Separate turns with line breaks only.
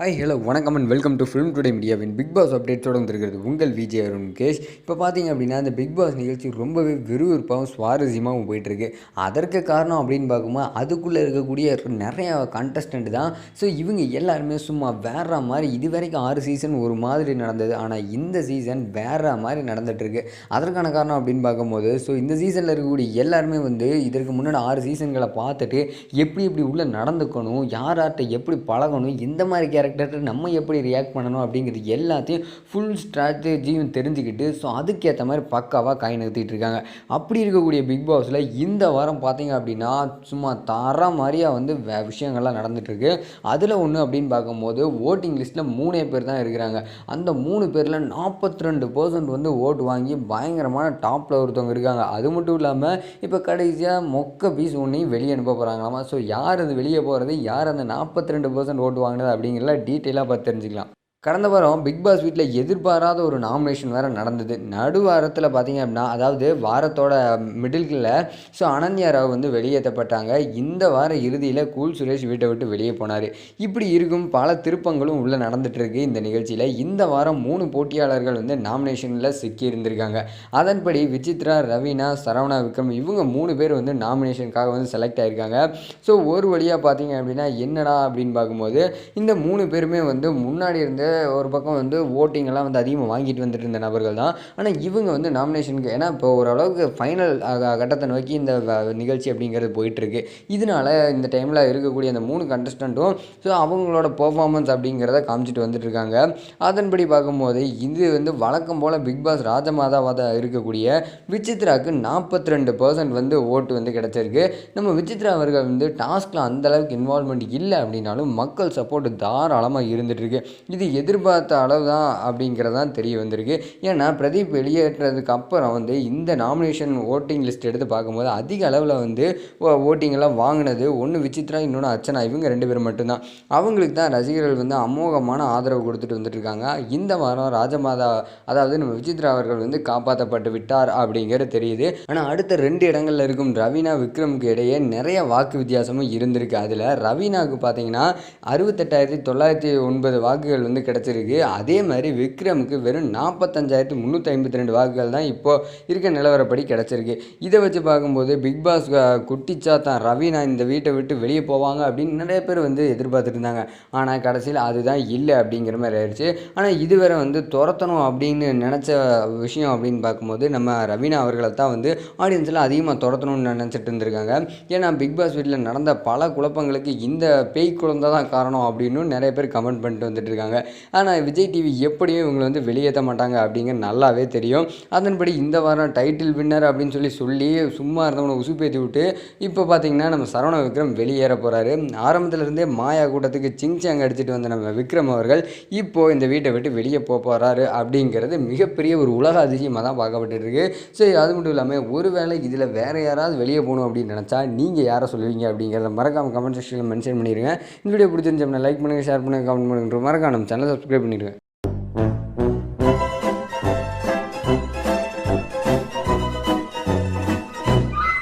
Hi hello வணக்கம் and welcome to film today மீடியாவின் Bigg Boss update தொடர்ந்துருக்கிறது உங்கள் Vijay Arun cash. இப்போ பார்த்தீங்க அப்படின்னா அந்த பிக் பாஸ் நிகழ்ச்சி ரொம்பவே விறுவிறுப்பாகவும் சுவாரஸ்யமாகவும் போயிட்டுருக்கு. அதற்கு காரணம் அப்படின்னு பார்க்கும்போது அதுக்குள்ளே இருக்கக்கூடிய நிறைய கண்டஸ்டண்ட் தான். ஸோ இவங்க எல்லாருமே சும்மா வேற மாதிரி இது வரைக்கும் ஆறு சீசன் ஒரு மாதிரி நடந்தது. ஆனால் இந்த சீசன் வேற மாதிரி நடந்துகிட்ருக்கு அதற்கான காரணம் அப்படின்னு பார்க்கும்போது ஸோ இந்த சீசனில் இருக்கக்கூடிய எல்லாருமே வந்து இதற்கு முன்னாடி ஆறு சீசன்களை பார்த்துட்டு எப்படி எப்படி உள்ளே நடந்துக்கணும் யார் யார்கிட்ட எப்படி பழகணும் இந்த மாதிரி கேரக்டர் நம்ம எப்படி ரியாக்ட் பண்ணணும் அப்படிங்கிறது எல்லாத்தையும் ஃபுல் ஸ்ட்ராட்டஜியும் தெரிஞ்சுக்கிட்டு ஸோ அதுக்கேற்ற மாதிரி பக்காவாக காய் நிறுத்திட்டு இருக்காங்க. அப்படி இருக்கக்கூடிய பிக் பாஸில் இந்த வாரம் பார்த்தீங்க அப்படின்னா சும்மா தர மாதிரியாக வந்து விஷயங்கள்லாம் நடந்துகிட்ருக்கு அதில் ஒன்று அப்படின்னு பார்க்கும்போது ஓட்டிங் லிஸ்ட்டில் மூணே பேர் தான் இருக்கிறாங்க. அந்த மூணு பேரில் நாற்பத்தி ரெண்டு பர்சன்ட் வந்து ஓட்டு வாங்கி பயங்கரமான டாப்பில் ஒருத்தவங்க இருக்காங்க. அது மட்டும் இல்லாமல் இப்போ கடைசியாக மொக்க பீஸ் ஒன்றையும் வெளியே அனுப்ப போகிறாங்களாமா ஸோ யார் அது வெளியே போகிறது யார் அந்த நாற்பத்தி ரெண்டு பர்சன்ட் ஓட்டு வாங்கினது அப்படிங்கிறத டீட்டெயிலாக பார்த்து தெரிஞ்சுக்கலாம். கடந்த வாரம் பிக் பாஸ் வீட்டில் எதிர்பாராத ஒரு நாமினேஷன் வேறு நடந்தது. நடு வாரத்தில் பார்த்தீங்க அப்படின்னா அதாவது வாரத்தோட மிடில்கில் ஸோ அனன்யா ராவ் வந்து வெளியேற்றப்பட்டாங்க இந்த வார இறுதியில் கூல் சுரேஷ் வீட்டை விட்டு வெளியே போனார். இப்படி இருக்கும் பல திருப்பங்களும் உள்ளே நடந்துகிட்ருக்கு இந்த நிகழ்ச்சியில். இந்த வாரம் மூணு போட்டியாளர்கள் வந்து நாமினேஷனில் சிக்கி இருந்திருக்காங்க. அதன்படி விசித்ரா ரவீனா சரவணா விக்ரம் இவங்க மூணு பேர் வந்து நாமினேஷனுக்காக வந்து செலக்ட் ஆகியிருக்காங்க ஸோ ஒரு வழியாக பார்த்தீங்க அப்படின்னா என்னடா அப்படின்னு பார்க்கும்போது இந்த மூணு பேருமே வந்து முன்னாடி இருந்த ஒரு பக்கம் வந்து ஓட்டிங்கெல்லாம் வந்து அதிகமாக வாங்கிட்டு வந்துட்டு இருந்த நபர்கள் தான். ஆனால் இவங்க வந்து நாமினேஷனுக்கு ஏன்னா இப்போ ஓரளவுக்கு ஃபைனல் கட்டத்தை நோக்கி இந்த நிகழ்ச்சி அப்படிங்கிறது போயிட்டுருக்கு. இதனால இந்த டைமில் இருக்கக்கூடிய அந்த மூணு கண்டஸ்டண்ட்டும் ஸோ அவங்களோட பர்ஃபார்மன்ஸ் அப்படிங்கிறத காமிச்சிட்டு வந்துட்டுருக்காங்க அதன்படி பார்க்கும்போது இது வந்து வழக்கம் போல் பிக் பாஸ் ராஜமாதாவாக இருக்கக்கூடிய விசித்ராவுக்கு நாற்பத்தி ரெண்டு பர்சன்ட் வந்து ஓட்டு வந்து கிடச்சிருக்கு. நம்ம விசித்ரா அவர்கள் வந்து டாஸ்கில் அந்தளவுக்கு இன்வால்மெண்ட் இல்லை அப்படின்னாலும் மக்கள் சப்போர்ட் தாராளமாக இருந்துகிட்ருக்கு இது எதிர்பார்த்த அளவு தான் அப்படிங்கிறது தான் தெரிய வந்திருக்கு. ஏன்னா பிரதீப் வெளியேற்றதுக்கு அப்புறம் வந்து இந்த நாமினேஷன் ஓட்டிங் லிஸ்ட் எடுத்து பார்க்கும்போது அதிக அளவில் வந்து ஓட்டிங்கெல்லாம் வாங்கினது ஒன்று விசித்ரா இன்னொன்று அர்ச்சனா இவங்க ரெண்டு பேரும் மட்டும்தான். அவங்களுக்கு தான் ரசிகர்கள் வந்து அமோகமான ஆதரவு கொடுத்துட்டு வந்துட்டுருக்காங்க. இந்த வாரம் ராஜமாதா அதாவது நம்ம விசித்ரா அவர்கள் வந்து காப்பாற்றப்பட்டு விட்டார் அப்படிங்கிறது தெரியுது. ஆனால் அடுத்த ரெண்டு இடங்களில் இருக்கும் ரவீனா விக்ரமுக்கு இடையே நிறைய வாக்கு வித்தியாசமும் இருந்திருக்கு. அதில் ரவீனாவுக்கு பார்த்தீங்கன்னா அறுபத்தெட்டாயிரத்தி தொள்ளாயிரத்தி ஒன்பது வாக்குகள் வந்து கிடச்சிருக்கு. அதே மாதிரி விக்ரமுக்கு வெறும் நாற்பத்தஞ்சாயிரத்து முந்நூற்றி ஐம்பத்தி ரெண்டு வாக்குகள் தான் இப்போது இருக்க நிலவரப்படி கிடச்சிருக்கு. இதை வச்சு பார்க்கும்போது பிக் பாஸ் குட்டிச்சா தான் ரவீனா இந்த வீட்டை விட்டு வெளியே போவாங்க அப்படின்னு நிறைய பேர் வந்து எதிர்பார்த்துட்டு இருந்தாங்க. ஆனால் கடைசியில் அதுதான் இல்லை அப்படிங்கிற மாதிரி ஆயிடுச்சு. ஆனால் இதுவரை வந்து துரத்தணும் அப்படின்னு நினச்ச விஷயம் அப்படின்னு பார்க்கும்போது நம்ம ரவீனா அவர்களை தான் வந்து ஆடியன்ஸில் அதிகமாக துரத்தணும்னு நினச்சிட்டு இருந்திருக்காங்க. ஏன்னா பிக் பாஸ் வீட்டில் நடந்த பல குழப்பங்களுக்கு இந்த பேய் குழந்தை தான் காரணம் அப்படின்னு நிறைய பேர் கமெண்ட் பண்ணிட்டு வந்துட்டு இருக்காங்க. ஆனால் விஜய் டிவி எப்படியும் இவங்களை வந்து வெளியேற்ற மாட்டாங்க அப்படிங்கிற நல்லாவே தெரியும். அதன்படி இந்த வாரம் டைட்டில் வின்னர் அப்படின்னு சொல்லி சொல்லி சும்மா இருந்தவனை உசுப்பேற்றி விட்டு இப்போ பார்த்தீங்கன்னா நம்ம சரவண விக்ரம் வெளியேற போகிறாரு ஆரம்பத்திலிருந்தே மாயா கூட்டத்துக்கு சிங்சாங் அடிச்சுட்டு வந்த நம்ம விக்ரம் அவர்கள் இப்போது இந்த வீட்டை விட்டு வெளியே போக போகிறாரு அப்படிங்கிறது மிகப்பெரிய ஒரு உலக அதிசயமாக தான் பார்க்கப்பட்டுருக்கு. சரி ஸோ அது மட்டும் இல்லாமல் ஒருவேளை இதில் வேறு யாராவது வெளியே போகணும் அப்படின்னு நினச்சா நீங்கள் யாரை சொல்லுவீங்க அப்படிங்கிறத மறக்காமல் கமெண்ட் செக்ஷனில் மென்ஷன் பண்ணிடுங்க இந்த வீடியோ பிடிச்சிருந்துச்சு லைக் பண்ணுங்கள் ஷேர் பண்ணுங்கள் கமெண்ட் பண்ணுங்கள் மறக்காம நம்ம சேனல் சப்ஸ்கிரைப் பண்ணிடுங்க.